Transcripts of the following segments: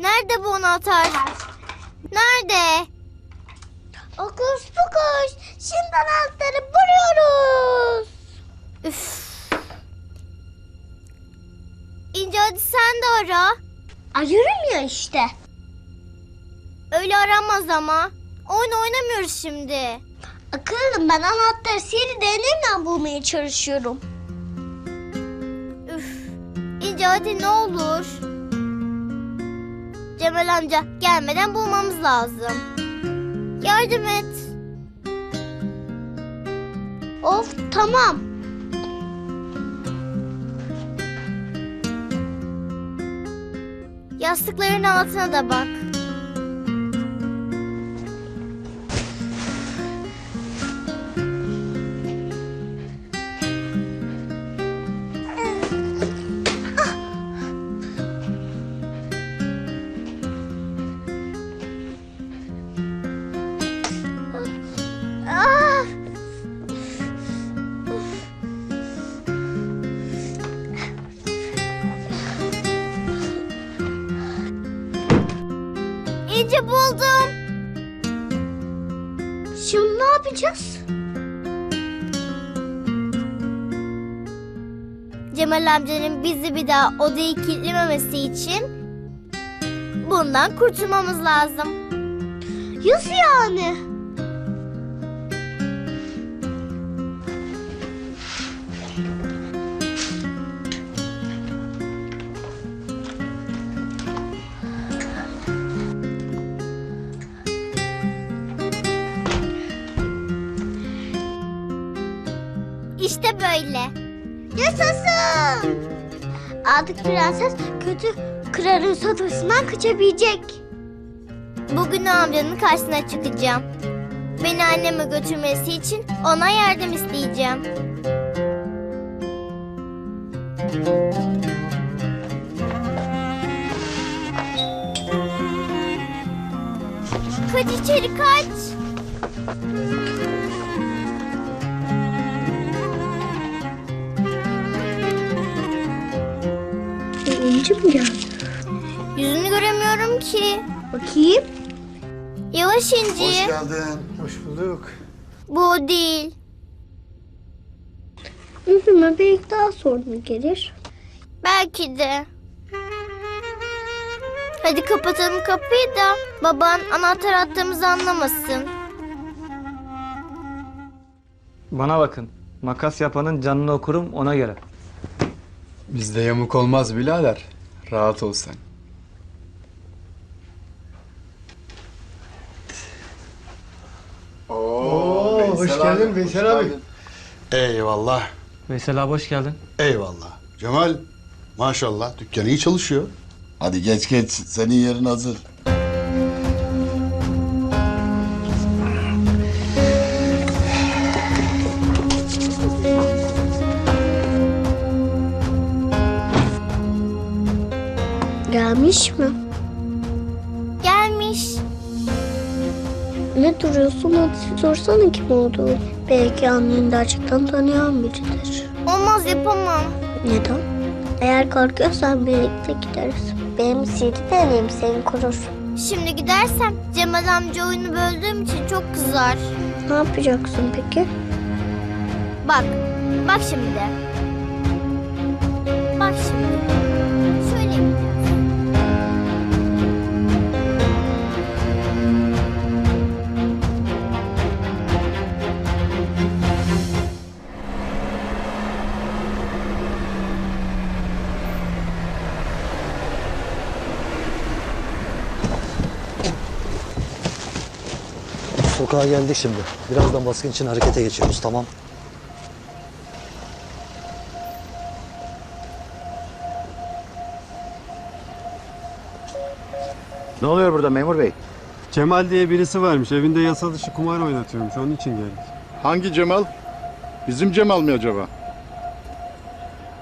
Nerede bu anahtar? Nerede? Okus pokus. Şimdi anahtarı buluyoruz. Üf. İnce hadi sen de ara. Arıyorum ya işte. Öyle aramaz ama. Oyun oynamıyoruz şimdi. Akıllım ben anahtarı sihirli değneğimle bulmaya çalışıyorum. Üf. İnce hadi ne olur. Cemal amca gelmeden bulmamız lazım. Yardım et. Of tamam. Yastıkların altına da bak. İnce buldum. şimdi ne yapacağız? Cemal amcanın bizi bir daha odayı kilitlememesi için bundan kurtulmamız lazım. Nasıl yani? İşte böyle. Yaşasın. Artık prenses kötü kralın sofrasından kaçabilecek. Bugün amcanın karşısına çıkacağım. Beni anneme götürmesi için ona yardım isteyeceğim. Kaç içeri kaç. Mi geldi? Yüzünü göremiyorum ki. Bakayım. Yavaş Hoş İnci. geldin. Hoş bulduk. Bu o değil. Üzülme belki daha sonra gelir. Belki de. Hadi kapatalım kapıyı da baban anahtar attığımızı anlamasın. Bana bakın. Makas yapanın canını okurum ona göre. Bizde yamuk olmaz birader. Rahat ol sen. Oo, hoş geldin Veysel abi. Eyvallah, Veysel abi hoş geldin. eyvallah. Cemal, maşallah dükkan iyi çalışıyor. Hadi geç geç. Senin yerin hazır. Gelmiş mi? Gelmiş. Ne duruyorsun? Hadi sorsana kim olduğunu. Belki anneni gerçekten tanıyan biridir. Olmaz yapamam. Neden? Eğer korkuyorsan birlikte gideriz. Benim sihirli deneyim seni korur. Şimdi gidersem Cemal amca oyunu böldüğüm için çok kızar. Ne yapacaksın peki? Bak, bak şimdi. Bak şimdi. Sokağa geldik şimdi. Birazdan baskın için harekete geçiyoruz tamam. Ne oluyor burada memur bey? Cemal diye birisi varmış. Evinde yasa dışı kumar oynatıyormuş. Onun için geldik. Hangi Cemal? Bizim Cemal mi acaba?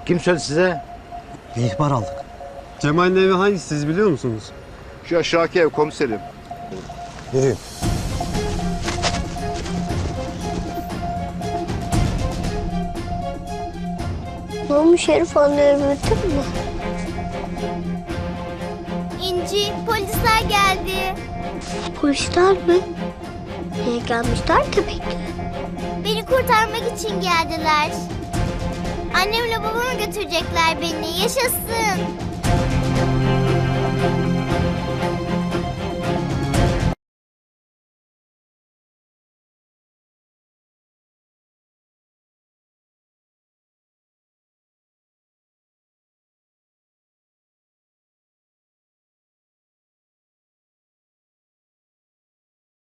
Kim söyledi size? Bir ihbar aldık. Cemal'in evi hangisi siz biliyor musunuz? Şu aşağıki ev komiserim. Yürüyün. Ne olmuş herif anlayabildin mi? İnci, polisler geldi. Polisler mi? Niye gelmişler ki peki? Beni kurtarmak için geldiler. Annemle babamı götürecekler beni. Yaşasın.